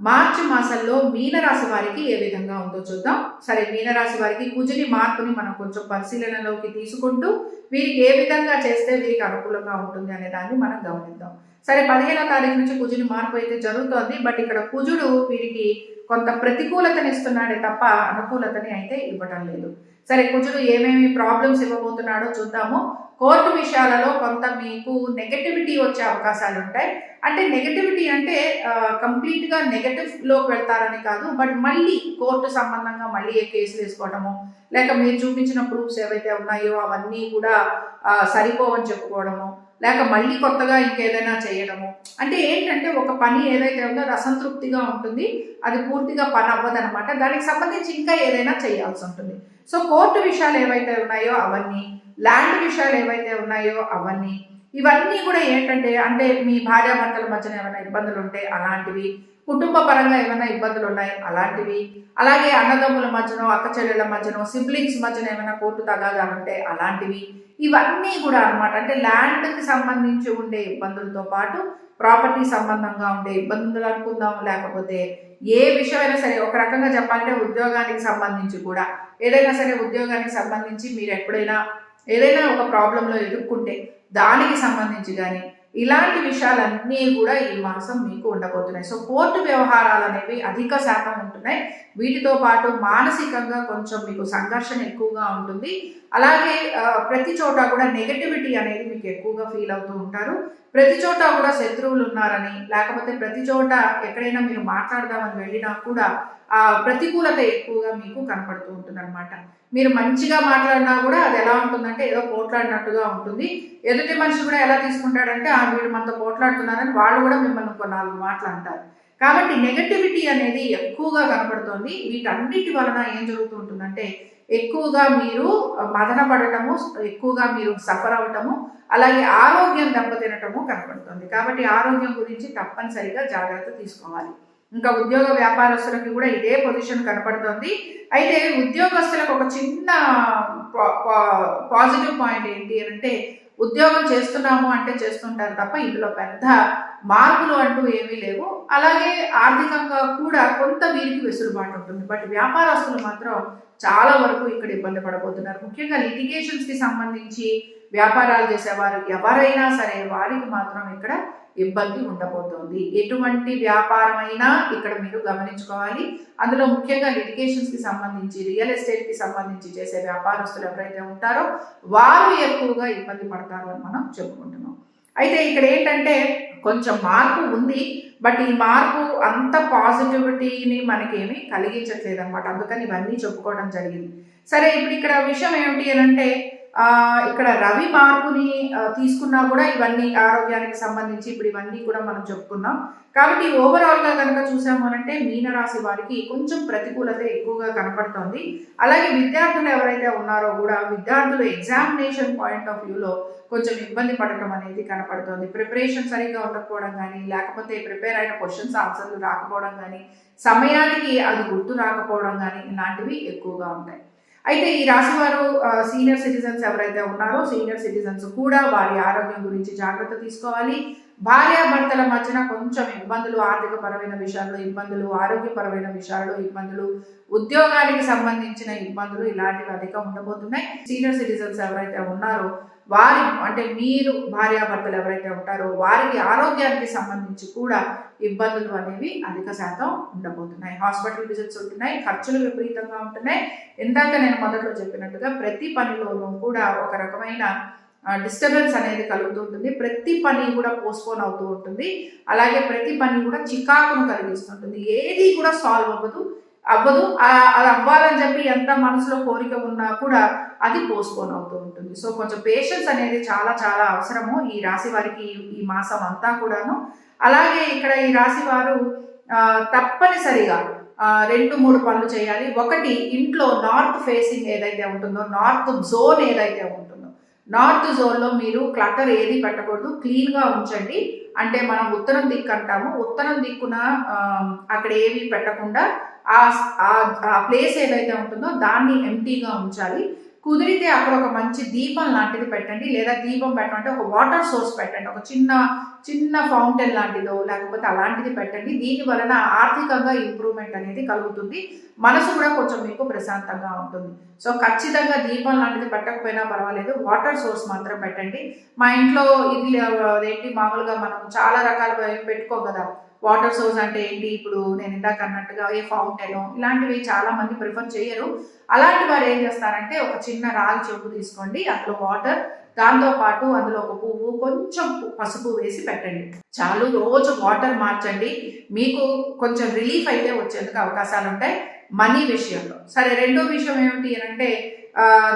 మార్చి మాసంలో మీనరాశి వారికి ఏ విధంగా ఉందో చూద్దాం. సరే మీనరాశి వారికి కుజుని మార్పుని మనం కొంచెం పరిశీలనలోకి తీసుకుంటూ వీరికి ఏ విధంగా చేస్తే వీరికి అనుకూలంగా ఉంటుంది అనే దాన్ని మనం గమనిద్దాం. సరే పదిహేనో తారీఖు నుంచి కుజుని మార్పు అయితే జరుగుతోంది. బట్ ఇక్కడ కుజుడు వీరికి కొంత ప్రతికూలతని ఇస్తున్నాడే తప్ప అనుకూలతని అయితే ఇవ్వటం లేదు. సరే కుజుడు ఏమేమి ప్రాబ్లమ్స్ ఇవ్వబోతున్నాడో చూద్దాము. కోర్టు విషయాలలో కొంత మీకు నెగటివిటీ వచ్చే అవకాశాలు ఉంటాయి. అంటే నెగటివిటీ అంటే కంప్లీట్గా నెగటివ్లోకి వెళ్తారని కాదు బట్ మళ్ళీ కోర్టు సంబంధంగా మళ్ళీ ఏ కేసులు వేసుకోవడము లేక మీరు చూపించిన ప్రూఫ్స్ ఏవైతే ఉన్నాయో అవన్నీ కూడా సరిపోవని చెప్పుకోవడము లేక మళ్ళీ కొత్తగా ఇంకేదైనా చేయడము. అంటే ఏంటంటే ఒక పని ఏదైతే ఉందో అది అసంతృప్తిగా ఉంటుంది. అది పూర్తిగా పని అవ్వదనమాట దానికి సంబంధించి ఇంకా ఏదైనా చేయాల్సి ఉంటుంది. సో కోర్టు విషయాలు ఏవైతే ఉన్నాయో అవన్నీ ల్యాండ్ విషయాలు ఏవైతే ఉన్నాయో అవన్నీ ఇవన్నీ కూడా ఏంటంటే అంటే మీ భార్యాభర్తల మధ్యన ఏమైనా ఇబ్బందులు ఉంటే అలాంటివి కుటుంబ పరంగా ఏమైనా ఇబ్బందులు ఉన్నాయి అలాంటివి అలాగే అన్నదమ్ముల మధ్యనో అక్క చెల్లెళ్ళ మధ్యనో సిబ్లింగ్స్ మధ్యన ఏమైనా కోర్టు తగాదాలు ఉంటే అలాంటివి ఇవన్నీ కూడా అన్నమాట. అంటే ల్యాండ్కి సంబంధించి ఉండే ఇబ్బందులతో పాటు ప్రాపర్టీ సంబంధంగా ఉండే ఇబ్బందులు అనుకుందాం లేకపోతే ఏ విషయమైనా సరే ఒక రకంగా చెప్పాలంటే ఉద్యోగానికి సంబంధించి కూడా ఏదైనా సరే ఉద్యోగానికి సంబంధించి మీరు ఎప్పుడైనా ఏదైనా ఒక ప్రాబ్లంలో ఎదుర్కొంటే దానికి సంబంధించి కానీ ఇలాంటి విషయాలన్నీ కూడా ఈ మాసం మీకు ఉండబోతున్నాయి. సో కోర్టు వ్యవహారాలు అనేవి అధిక శాతం ఉంటున్నాయి. వీటితో పాటు మానసికంగా కొంచెం మీకు సంఘర్షణ ఎక్కువగా ఉంటుంది. అలాగే ప్రతి చోట కూడా నెగటివిటీ అనేది మీకు ఎక్కువగా ఫీల్ అవుతూ ఉంటారు. ప్రతి చోట కూడా శత్రువులు ఉన్నారని లేకపోతే ప్రతి చోట ఎక్కడైనా మీరు మాట్లాడదామని వెళ్ళినా కూడా ఆ ప్రతికూలత ఎక్కువగా మీకు కనపడుతూ ఉంటుంది అనమాట మీరు మంచిగా మాట్లాడినా కూడా అది ఎలా ఉంటుందంటే ఏదో పోట్లాడినట్టుగా ఉంటుంది. ఎదుటి మనిషి కూడా ఎలా తీసుకుంటాడంటే ఆ వీడు మనతో పోట్లాడుతున్నారని వాళ్ళు కూడా మిమ్మల్ని ఒక నాలుగు మాటలు అంటారు. కాబట్టి నెగటివిటీ అనేది ఎక్కువగా కనపడుతోంది. వీటన్నిటి వలన ఏం జరుగుతుంటుందంటే ఎక్కువగా మీరు మదన పడటము ఎక్కువగా మీరు సఫర్ అవటము అలాగే ఆరోగ్యం దెబ్బతినటము కనపడుతుంది. కాబట్టి ఆరోగ్యం గురించి తప్పనిసరిగా జాగ్రత్త తీసుకోవాలి. ఇంకా ఉద్యోగ వ్యాపారస్తులకి కూడా ఇదే పొజిషన్ కనపడుతోంది. అయితే ఉద్యోగస్తులకు ఒక చిన్న పాజిటివ్ పాయింట్ ఏంటి అని అంటే ఉద్యోగం చేస్తున్నాము అంటే చేస్తుంటారు తప్ప ఇందులో పెద్ద మార్పులు అంటూ ఏమీ లేవు. అలాగే ఆర్థికంగా కూడా కొంత వీరికి వెసులుబాటు ఉంటుంది. బట్ వ్యాపారస్తులు మాత్రం చాలా వరకు ఇక్కడ ఇబ్బంది పడబోతున్నారు. ముఖ్యంగా లిటిగేషన్స్కి సంబంధించి వ్యాపారాలు చేసేవారు ఎవరైనా సరే వారికి మాత్రం ఇక్కడ ఇబ్బంది ఉండబోతోంది. ఎటువంటి వ్యాపారమైనా ఇక్కడ మీరు గమనించుకోవాలి. అందులో ముఖ్యంగా లిటిగేషన్స్కి సంబంధించి రియల్ ఎస్టేట్కి సంబంధించి చేసే వ్యాపారస్తులు ఎవరైతే ఉంటారో వారు ఎక్కువగా ఇబ్బంది పడతారు అని మనం చెప్పుకుంటున్నాం. అయితే ఇక్కడ ఏంటంటే కొంచెం మార్పు ఉంది బట్ ఈ మార్పు అంత పాజిటివిటీని మనకేమి కలిగించట్లేదు అనమాట అందుకని ఇవన్నీ చెప్పుకోవడం జరిగింది. సరే ఇప్పుడు ఇక్కడ విషయం ఏమిటి అని అంటే ఇక్కడ రవి మార్పుని తీసుకున్నా కూడా ఇవన్నీ ఆరోగ్యానికి సంబంధించి ఇప్పుడు ఇవన్నీ కూడా మనం చెప్పుకున్నాం. కాబట్టి ఓవరాల్గా కనుక చూసాము అనంటే మీనరాశి వారికి కొంచెం ప్రతికూలత ఎక్కువగా కనపడుతోంది. అలాగే విద్యార్థులు ఎవరైతే ఉన్నారో కూడా విద్యార్థులు ఎగ్జామినేషన్ పాయింట్ ఆఫ్ వ్యూలో కొంచెం ఇబ్బంది పడటం అనేది కనపడుతోంది. ప్రిపరేషన్ సరిగ్గా ఉండకపోవడం కానీ లేకపోతే ప్రిపేర్ అయిన క్వశ్చన్స్ ఆన్సర్లు రాకపోవడం కానీ సమయానికి అది గుర్తు రాకపోవడం కానీ ఇలాంటివి ఎక్కువగా ఉంటాయి. అయితే ఈ రాశి వారు సీనియర్ సిటిజన్స్ ఎవరైతే ఉన్నారో సీనియర్ సిటిజన్స్ కూడా వారి ఆరోగ్యం గురించి జాగ్రత్త తీసుకోవాలి. భార్యాభర్తల మధ్యన కొంచెం ఇబ్బందులు ఆర్థిక పరమైన విషయాల్లో ఇబ్బందులు ఆరోగ్యపరమైన విషయాల్లో ఇబ్బందులు ఉద్యోగానికి సంబంధించిన ఇబ్బందులు ఇలాంటివి అధికం ఉండబోతున్నాయి. సీనియర్ సిటిజన్స్ ఎవరైతే ఉన్నారో వారి అంటే మీరు భార్యాభర్తలు ఎవరైతే ఉంటారో వారికి ఆరోగ్యానికి సంబంధించి కూడా ఇబ్బందులు అనేవి అధిక శాతం ఉండబోతున్నాయి. హాస్పిటల్ విజిట్స్ ఉంటున్నాయి ఖర్చులు విపరీతంగా ఉంటున్నాయి. ఇందాక నేను మొదట్లో చెప్పినట్టుగా ప్రతి పనిలోనూ కూడా ఒక రకమైన డిస్టర్బెన్స్ అనేది కలుగుతూ ఉంటుంది. ప్రతి పని కూడా పోస్ట్పోన్ అవుతూ ఉంటుంది. అలాగే ప్రతి పని కూడా చికాకును కలిగిస్తుంటుంది. ఏది కూడా సాల్వ్ అవ్వదు. అవ్వదు. అది అవ్వాలని చెప్పి ఎంత మనసులో కోరిక ఉన్నా కూడా అది పోస్ట్పోన్ అవుతూ ఉంటుంది. సో కొంచెం పేషెన్స్ అనేది చాలా చాలా అవసరము ఈ రాశి వారికి ఈ- మాసం అంతా కూడాను. అలాగే ఇక్కడ ఈ రాశి వారు తప్పనిసరిగా రెండు మూడు పనులు చేయాలి. ఒకటి ఇంట్లో నార్త్ ఫేసింగ్ ఏదైతే ఉంటుందో నార్త్ జోన్ ఏదైతే ఉంటుందో నార్త్ జోన్లో మీరు క్లటర్ ఏది పెట్టకూడదు క్లీన్గా ఉంచండి. అంటే మనం ఉత్తరం దిక్కు అంటాము. ఉత్తరం దిక్కున అక్కడ ఏవి పెట్టకుండా ఆ ఆ ప్లేస్ ఏదైతే ఉంటుందో దాన్ని ఎంటీగా ఉంచాలి. కుదిరితే అక్కడ ఒక మంచి దీపం లాంటిది పెట్టండి లేదా దీపం పెట్టమంటే ఒక వాటర్ సోర్స్ పెట్టండి ఒక చిన్న చిన్న ఫౌంటైన్ లాంటిదో లేకపోతే అలాంటిది పెట్టండి. దీని వలన ఆర్థికంగా ఇంప్రూవ్మెంట్ అనేది కలుగుతుంది. మనసు కూడా కొంచెం మీకు ప్రశాంతంగా ఉంటుంది. సో ఖచ్చితంగా దీపం లాంటిది పెట్టకపోయినా పర్వాలేదు వాటర్ సోర్స్ మాత్రం పెట్టండి. మా ఇంట్లో ఇది ఏంటి మామూలుగా మనం చాలా రకాలుగా పెట్టుకో పెట్టుకోం కదా వాటర్ సోర్స్ అంటే ఏంటి? ఇప్పుడు నేను ఇందాక అన్నట్టుగా ఏ ఫౌంటైన్ ఇలాంటివి చాలా మంది ప్రిఫర్ చేయరు. అలాంటి వారు ఏం చేస్తారంటే ఒక చిన్న రాగి చెంబు తీసుకోండి అందులో వాటర్ దాంతో పాటు అందులో ఒక పువ్వు కొంచెం పసుపు వేసి పెట్టండి. చాలు రోజు వాటర్ మార్చండి. మీకు కొంచెం రిలీఫ్ అయితే వచ్చేందుకు అవకాశాలు ఉంటాయి. మనీ విషయంలో. సరే రెండో విషయం ఏమిటి అని అంటే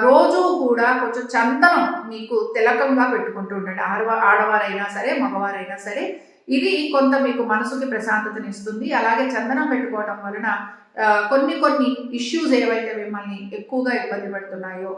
రోజు కూడా కొంచెం చందనం మీకు తిలకంగా పెట్టుకుంటూ ఉండండి. ఆడవా ఆడవారైనా సరే మగవారైనా సరే ఇది కొంత మీకు మనసుకి ప్రశాంతతని ఇస్తుంది. అలాగే చందనం పెట్టుకోవడం వలన కొన్ని కొన్ని ఇష్యూస్ ఏవైతే మిమ్మల్ని ఎక్కువగా ఇబ్బంది పెడుతున్నాయో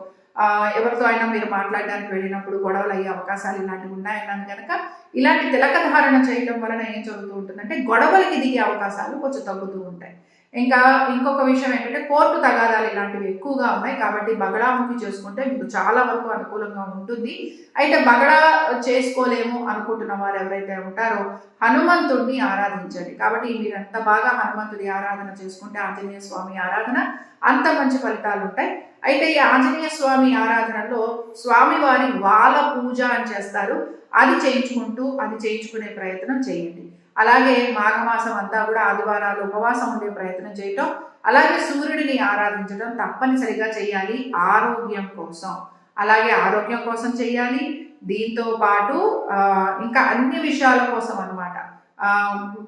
ఎవరితో అయినా మీరు మాట్లాడడానికి వెళ్ళినప్పుడు గొడవలు అయ్యే అవకాశాలు ఇలాంటివి ఉన్నాయన్నాను కనుక ఇలాంటి తిలక ధారణ చేయడం వలన ఏం జరుగుతూ ఉంటుందంటే గొడవలకి దిగే అవకాశాలు కొంచెం తగ్గుతూ ఉంటాయి. ఇంకా ఇంకొక విషయం ఏంటంటే కోర్టు తగాదాలు ఇలాంటివి ఎక్కువగా ఉన్నాయి కాబట్టి బగడాముఖి చేసుకుంటే మీకు చాలా వరకు అనుకూలంగా ఉంటుంది. అయితే బగడా చేసుకోలేము అనుకుంటున్న వారు ఎవరైతే ఉంటారో హనుమంతుడిని ఆరాధించండి. కాబట్టి మీరు ఎంత బాగా హనుమంతుడి ఆరాధన చేసుకుంటే ఆంజనేయ స్వామి ఆరాధన అంత మంచి ఫలితాలు ఉంటాయి. అయితే ఈ ఆంజనేయ స్వామి ఆరాధనలో స్వామివారి వాల పూజ అని చేస్తారు. అది చేయించుకుంటూ అది చేయించుకునే ప్రయత్నం చేయండి. అలాగే మాఘమాసం అంతా కూడా ఆదివారాలు ఉపవాసం ఉండే ప్రయత్నం చేయటం అలాగే సూర్యుడిని ఆరాధించడం తప్పనిసరిగా చేయాలి ఆరోగ్యం కోసం. అలాగే ఆరోగ్యం కోసం చేయాలి. దీంతో పాటు ఇంకా అన్ని విషయాల కోసం అనమాట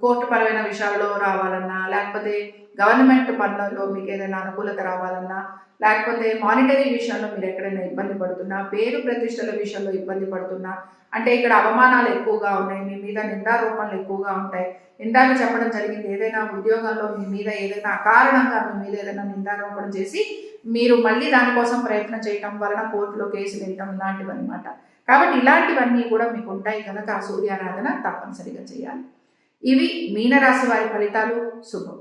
కోర్టు పరమైన విషయాల్లో రావాలన్నా లేకపోతే గవర్నమెంట్ పనులలో మీకు ఏదైనా అనుకూలత రావాలన్నా లేకపోతే మానిటరీ విషయంలో మీరు ఎక్కడైనా ఇబ్బంది పడుతున్నా పేరు ప్రతిష్టల విషయంలో ఇబ్బంది పడుతున్నా అంటే ఇక్కడ అవమానాలు ఎక్కువగా ఉన్నాయి మీ మీద నిందారోపణలు ఎక్కువగా ఉంటాయి. ఇందాక చెప్పడం జరిగింది. ఏదైనా ఉద్యోగంలో మీ మీద ఏదైనా అకారణంగా మీ మీద ఏదైనా నిందారోపణ చేసి మీరు మళ్ళీ దానికోసం ప్రయత్నం చేయటం వలన కోర్టులో కేసులు వేయటం ఇలాంటివన్నమాట కాబట్టి ఇలాంటివన్నీ కూడా మీకు ఉంటాయి కనుక ఆ సూర్యారాధన తప్పనిసరిగా చేయాలి. ఇవి మీనరాశి వారి ఫలితాలు. శుభం.